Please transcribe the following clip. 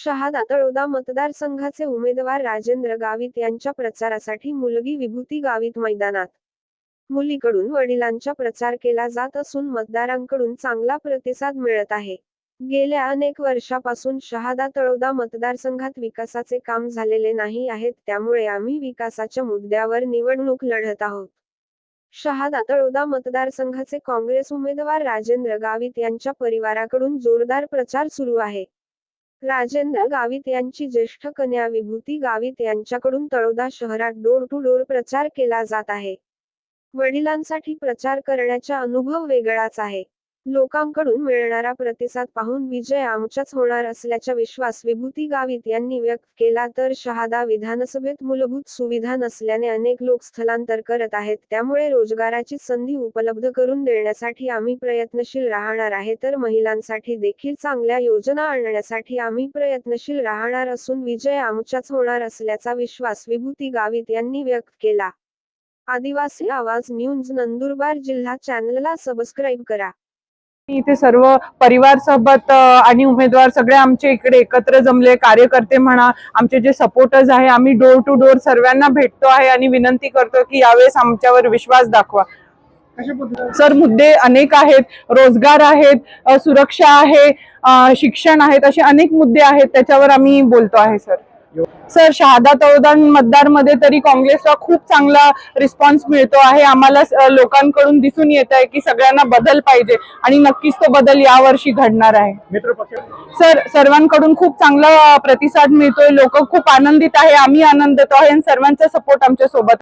शहादा तळोदा मतदारसंघाचे उमेदवार राजेंद्र गावित यांच्या प्रचारासाठी मुलगी विभूती गावित मैदानात. मुलीकडून वडिलांचा प्रचार केला जात असून मतदारांकडून चांगला प्रतिसाद मिळत आहे. गेल्या अनेक वर्षापासून शहादा तळोदा मतदारसंघात विकासाचे काम झालेले नाही आहेत त्यामुळे आम्ही विकासाच्या मुद्द्यावर निवडणूक लढत आहोत. शहादा तळोदा मतदारसंघाचे काँग्रेस उमेदवार राजेंद्र गावित यांच्या परिवाराकडून जोरदार प्रचार सुरू आहे. राजेंद्र गावित यांची ज्येष्ठ कन्या विभूती गावित यांच्याकडून तळोदा शहरात डोर टू डोर प्रचार केला जात आहे. वडिलांसाठी प्रचार करण्याचा अनुभव वेगळाच आहे. लोकांकडून मिळणारा प्रतिसाद पाहून विजय आमच्याच होणार असल्याचा विश्वास विभूती गावित यांनी व्यक्त केला तर शहादा विधानसभेत मूलभूत सुविधा नसल्याने अनेक लोक स्थलांतर करत आहेत. त्यामुळे रोजगाराची संधी उपलब्ध करून देण्यासाठी आम्ही प्रयत्नशील राहणार आहे तर महिलांसाठी देखील चांगल्या योजना आणण्यासाठी आम्ही प्रयत्नशील राहणार असून विजय आमच्याच होणार असल्याचा विश्वास विभूती गावित यांनी व्यक्त केला. आदिवासी आवाज न्यूज नंदुरबार जिल्हा चॅनलला सबस्क्राईब करा. इथे सर्व परिवार सोबत आणि उमेदवार सगळे आमचे इकडे एकत्र जमले कार्यकर्ते म्हणा आमचे जे सपोर्टर्स आहे आम्ही डोर टू डोर सर्वांना भेटतो आहे आणि विनंती करतो की यावेळेस आमच्यावर विश्वास दाखवा. सर मुद्दे अनेक आहेत रोजगार आहेत सुरक्षा आहे शिक्षण आहेत असे अनेक मुद्दे आहेत त्याच्यावर आम्ही बोलतो आहे सर. सर शहादा तळोदा मतदारमध्ये तरी काँग्रेसला खूप चांगला रिस्पॉन्स मिळतो आहे. आम्हाला लोकांकडून दिसून येत आहे की सगळ्यांना बदल पाहिजे आणि नक्कीच तो बदल यावर्षी घडणार आहे. सर सर्वांकडून खूप चांगला प्रतिसाद मिळतोय. लोक खूप आनंदित आहे. आम्ही आनंदित आहे आणि सर्वांचा सपोर्ट आमच्यासोबत